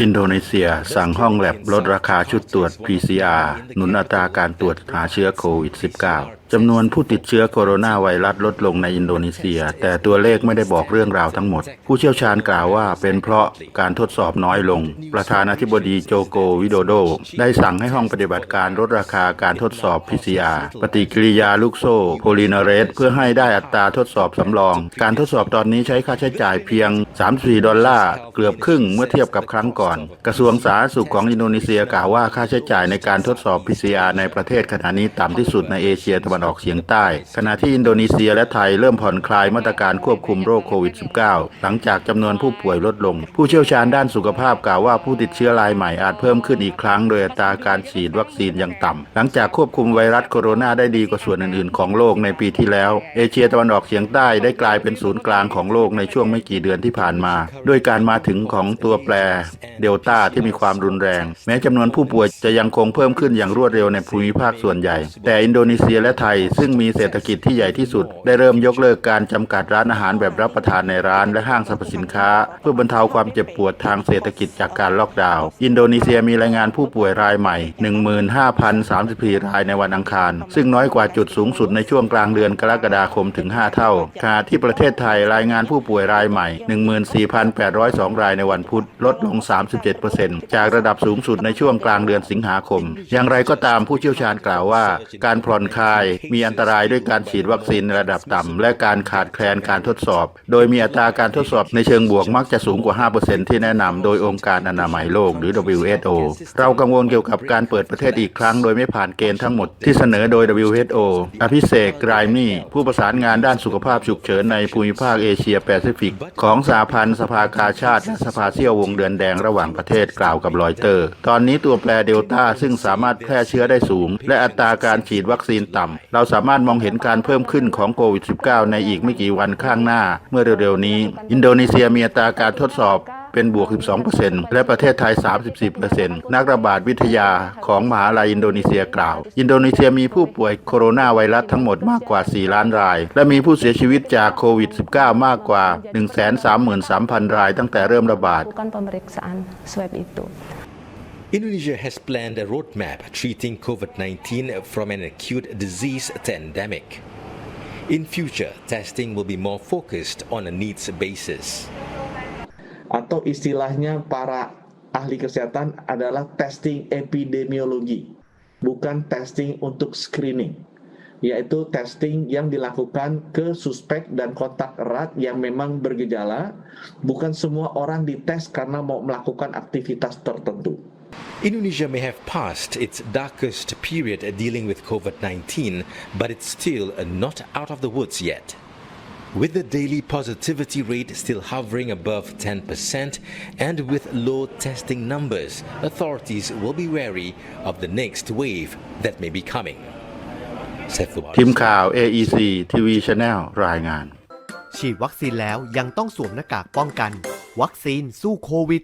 อินโดนีเซียสั่งห้องแลบลดราคาชุดตรวจ PCR หนุนอัตราการตรวจหาเชื้อโควิด -19 จำนวนผู้ติดเชื้อโคโรนาไวรัสลดลงในอินโดนีเซีย แต่ตัวเลขไม่ได้บอกเรื่องราวทั้งหมด ผู้เชี่ยวชาญกล่าวว่าเป็นเพราะการทดสอบน้อยลง ประธานาธิบดีโจโกวิโดโด ได้สั่งให้ห้องปฏิบัติการลดราคาการทดสอบ PCR ปฏิกิริยาลูกโซ่โพลินาเรสเพื่อให้ได้อัตราทดสอบสำรอง การทดสอบตอนนี้ใช้ค่าใช้จ่ายเพียง 34 ดอลลาร์ เกือบครึ่งเมื่อเทียบกับครั้งก่อน กระทรวงสาธารณสุขของอินโดนีเซียกล่าวว่าค่าใช้จ่ายในการทดสอบ PCR ในประเทศขณะนี้ต่ำที่สุดในเอเชียตะวันออกเฉียงใต้ ขณะที่อินโดนีเซียและไทยเริ่มผ่อนคลายมาตรการควบคุมโรคโควิด -19 หลังจากจำนวนผู้ป่วยลดลง ผู้เชี่ยวชาญด้านสุขภาพกล่าวว่าผู้ติดเชื้อรายใหม่อาจเพิ่มขึ้นอีกครั้ง โดยอัตราการฉีดวัคซีนยังต่ำหลังจากควบคุมไวรัสโคโรนาได้ดีกว่าส่วนอื่นๆ ของโลกในปีที่แล้ว เอเชียตะวันออกเฉียงใต้ได้กลายเป็นศูนย์กลางของโลกในช่วงไม่กี่เดือนที่ผ่านมา ด้วยการมาถึงของตัวแปรเดลต้าที่มีความรุนแรง แม้จำนวนผู้ป่วยจะยังคงเพิ่มขึ้นอย่างรวดเร็วในภูมิภาคส่วนใหญ่ แต่อินโดนีเซียและไทยซึ่งมีเศรษฐกิจที่ใหญ่ที่สุด ได้เริ่มยกเลิกการจำกัดร้านอาหารแบบรับประทานในร้านและห้างสรรพสินค้า เพื่อบรรเทาความเจ็บปวดทางเศรษฐกิจจากการล็อกดาวน์อินโดนีเซียมีรายงานผู้ป่วยรายใหม่ 15,034 รายในวันอังคาร ซึ่งน้อยกว่าจุดสูงสุดในช่วงกลางเดือนกรกฎาคมถึง 5 เท่าขณะที่ประเทศไทยรายงานผู้ป่วยรายใหม่ 14,802 รายในวันพุธลดลง 37%จากระดับสูงสุดในช่วงกลางเดือนสิงหาคม อย่างไรก็ตามผู้เชี่ยวชาญกล่าวว่า การผ่อนคลายมีอันตรายด้วยการฉีดวัคซีนในระดับต่ำ และการขาดแคลนการทดสอบ โดยมีอัตราการทดสอบในเชิงบวกมักจะสูงกว่า 5%ที่แนะนำโดยองค์การอนามัยโลกหรือ WHO เรากังวลเกี่ยวกับการเปิดประเทศอีกครั้งโดยไม่ผ่านเกณฑ์ทั้งหมดที่เสนอโดย WHO อภิเษกรายมี่ผู้ประสานงานด้านสุขภาพฉุกเฉินในภูมิภาคเอเชียแปซิฟิก ของสหพันธ์สภากาชาติและสภาเซี่ยววงเดือนแดงระหว่างประเทศกล่าวกับรอยเตอร์ ตอนนี้ตัวแปรเดลต้าซึ่งสามารถแพร่เชื้อได้สูง และอัตราการฉีดวัคซีนต่ำเราสามารถมองเห็นการเพิ่มขึ้นของโควิด -19 ในอีกไม่กี่วันข้างหน้า เมื่อเร็วๆนี้ อินโดนีเซียมีอัตราการทดสอบเป็นบวก 12%และประเทศไทย 34%นักระบาดวิทยาของมหาลัยอินโดนีเซียกล่าว อินโดนีเซียมีผู้ป่วยโคโรนาไวรัสทั้งหมดมากกว่า 4 ล้านราย และมีผู้เสียชีวิตจากโควิด -19 มากกว่า 133,000 รายตั้งแต่เริ่มระบาด Indonesia has planned a roadmap treating COVID 19 from an acute disease to endemic. In future, testing will be more focused on a needs basis. atau istilahnya para ahli kesehatan adalah testing epidemiologi, bukan testing untuk screening, yaitu testing yang dilakukan ke suspek dan kontak erat yang memang bergejala, bukan semua orang dites karena mau melakukan aktivitas tertentu. Indonesia may have passed its darkest period dealing with COVID 19, but it's still not out of the woods yet. With the daily positivity rate still hovering above 10% and with low testing numbers, authorities will be wary of the next wave that may be coming. Seth ทีมข่าว AEC TV Channel รายงาน ฉีดวัคซีนแล้วยังต้องสวมหน้ากากป้องกัน วัคซีนสู้โควิด